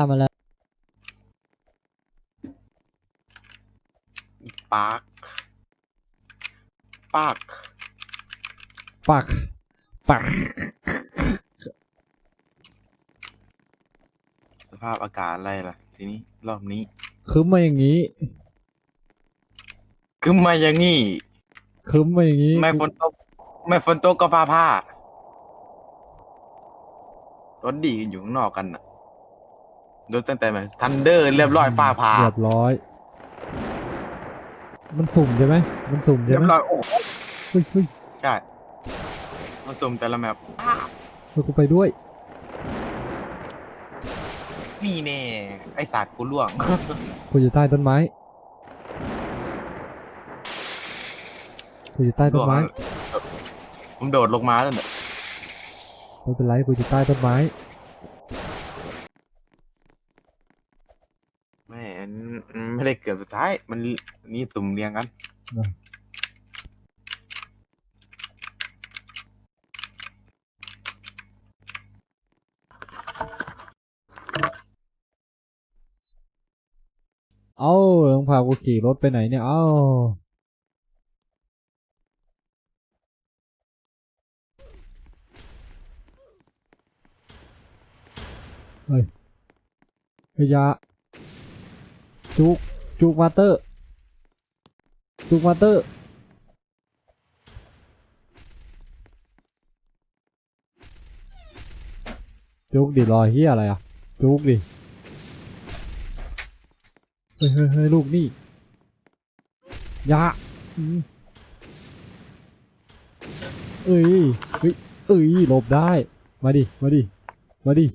ทำมาแล้วปาร์คปาร์คปักปักสภาพอากาศอะไรล่ะ ทีนี้ รอบนี้ คืมมาอย่างนี้ คือมาอย่างงี้คืมมาอย่างนี้ ไม่ฝนตกไม่ฝนตกก็ฟ้าผ่ารถดีกันอยู่ข้างนอกกันน่ะ รถตั้งแต่แบบทันเดอร์เรียบร้อยฟ้าผ่าเรียบร้อย มันสุ่มใช่ไหมมันสุ่มเรีใช่ยไหมบร้อยโอ้เฮ้ยเฮ้ยใช่มาสุ่มแต่ละแมปเฮ้ยกูไปด้วย นี่แน่ไอสัตว์กูล่วง กูอยู่ใต้ต้นไม้ กูอยู่ใต้ต้ล่วนงไม้ ผมโดดลงมาแล้วเนี่ยไม่เป็นไร กูอยู่ใต้ต้นไม้ไม่อัน ไม่ได้เกือบสุดท้าย มันนี่สุ่มเรียงกัน เอ้าต้องพากูขี่รถไปไหนเนี่ย เอ้า เฮ้ยขยะจุก จุกมาเตอร์จุกมาเตอร์จุกดิรอยเฮียอะไรอะ จุกดิเฮ้ยเฮ้ยเฮ้ยลูกนี่ยะเอ้ยเฮ้ยเอ้ยหลบได้ มาดิ มาดิ มาดิ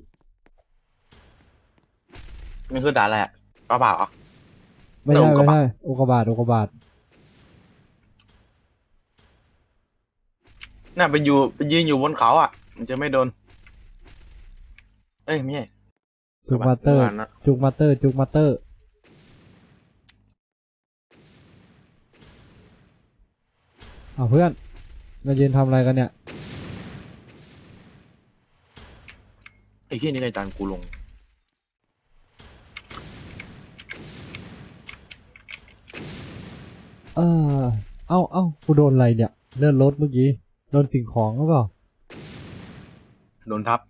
นี่คือด่าอะไรอะเปล่าเปล่า ไม่ใช่อุกกาไม่บาตใช่โอกาบาตโอกาบาตน่าไปอยู่ไปยืนอยู่บนเขาอะ มันจะไม่โดน เอ้ยไม่ใช่จุกมาเตอร์ประณนั้นจุกมาเตอร์ จุกมาเตอร์เอาเพื่อนมายืนทำอะไรกันเนี่ย ไอ้ที่นี่ในจานกูลง เออ เอ้าเอ้ากูโดนอะไรเนี่ย เลื่อนรถเมื่อกี้ โดนสิ่งของหรือเปล่า โดนทับ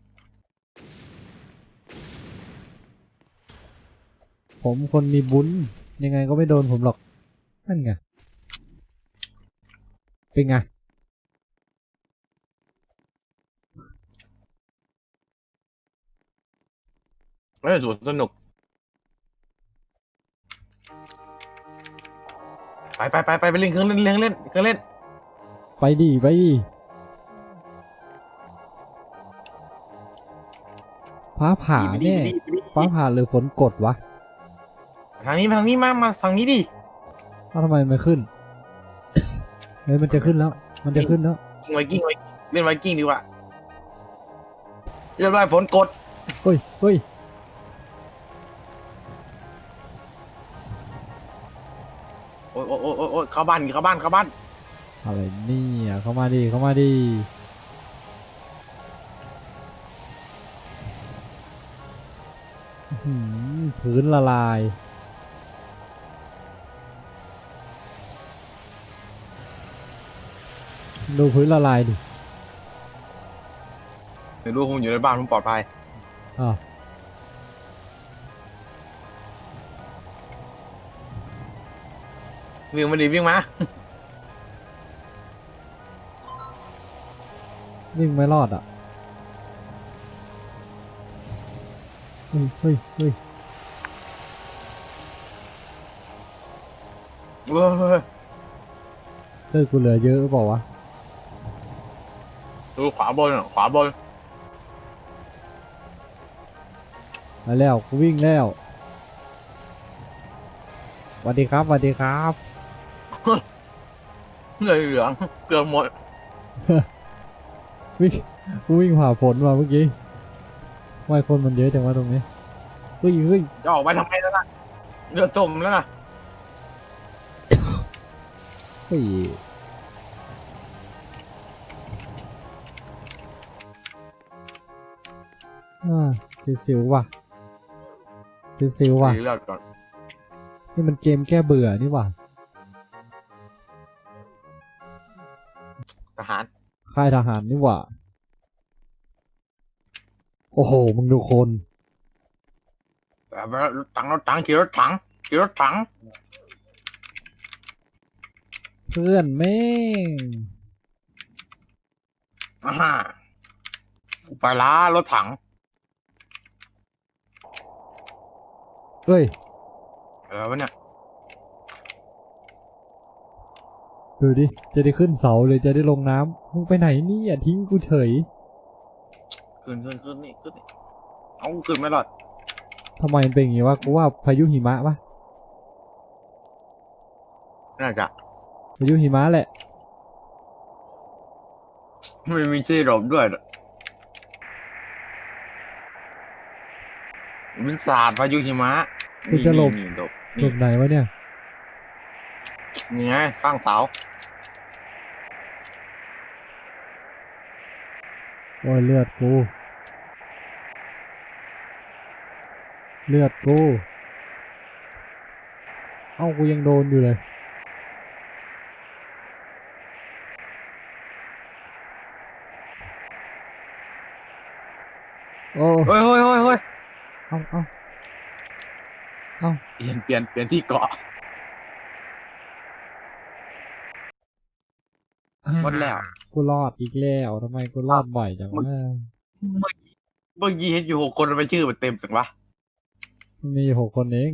ผมคนมีบุญ ยังไงก็ไม่โดนผมหรอก นั่นไง เป็นไงไม่สวนสนุก ไปไปไปไปไปเล่นเครื่องเล่นเล่นเล่นเครื่องเล่นไปดิไปดิฟ้าผ่าไปดิแน่ไปดิไปดิฟ้าผ่าหรือฝนกดวะทางนี้มาทางนี้มามาทางนี้ดิเอ้าทำไมไม่ขึ้น เฮ้ยมันจะขึ้นแล้ว มันจะขึ้นแล้วกิ้งไวกิ้งไวเล่นไวกิ้งดีกว่าเรียบร้อยฝนกด เฮ้ยเฮ้ย โอ้โอ้โอ้โอ้เข้าบ้านเข้าบ้านเข้าบ้านอะไรเนี่ยเข้ามาดิเข้ามาดิอื้อหือพื้นละลาย ดูพื้นละลายดิ เดี๋ยวดูผมอยู่ในบ้านผมปลอดภัยอ่าว วิ่งมาดิวิ่งมาวิ่งไม่รอดอะเฮ้ยเฮ้ยเฮ้ยเว้ยเลิกกูเหลือเยอะหรือเปล่าวะดูขวาบนอะขวาบนมาแล้วกูวิ่งแล้วสวัสดีครับสวัสดีครับ เหลืองเหลืองเกือบหมดวิ่งกูวิ่งผ่าฝนมาเมื่อกี้ไม่คนมันเยอะจังวะตรงนี้เฮ้ยเฮ้ยจะออกไปทำไมแล้วล่ะเดือดจมแล้วนะเฮ้ยอ่าสิวๆว่ะซิวๆว่ะรีเลือดก่อนนี่มันเกมแก้เบื่อนี่ว่ะ หาร ค่ายทหารนี่หว่า โอ้โห มึงดูคน แบบว่ารถถังรถถังขี่รถถังขี่รถถัง เพื่อนแม่ง อ่าฮะไปล้ารถถัง เฮ้ย อะไรวะเนี่ย ดูดิ จะได้ขึ้นเสาเลยจะได้ลงน้ำมึงไปไหนนี่อย่าทิ้งกูเฉยขึ้นขึ้นขึ้นนี่ขึ้นนี่เอาขึ้นไม่รอดทำไมมันเป็นอย่างงี้วะกูว่าพายุหิมะปะน่าจะพายุหิมะแหละ ไม่มีที่หลบด้วยวินศาสตร์พายุหิมะคุณจะหลบ นี่นี่หลบหลนี่บไหนวะเนี่ย นี่ไงข้างเสาโอ้ยเลือดกู เลือดกู เอ้ากูยังโดนอยู่เลย โอ้เฮ้ยเฮ้ยเฮ้ยเฮ้ยเอ้าเอ้าเอ้า เปลี่ยนเปลี่ยนเปลี่ยนที่เกาะ หมดแล้ว กูรอดอีกแล้วทำไมกูรอดบ่อยจังวะเมื่อกี้เมื่อกี้เห็นอยู่หกคนทำไมชื่อมันเต็มจังวะมันมีอยู่หกคนเอง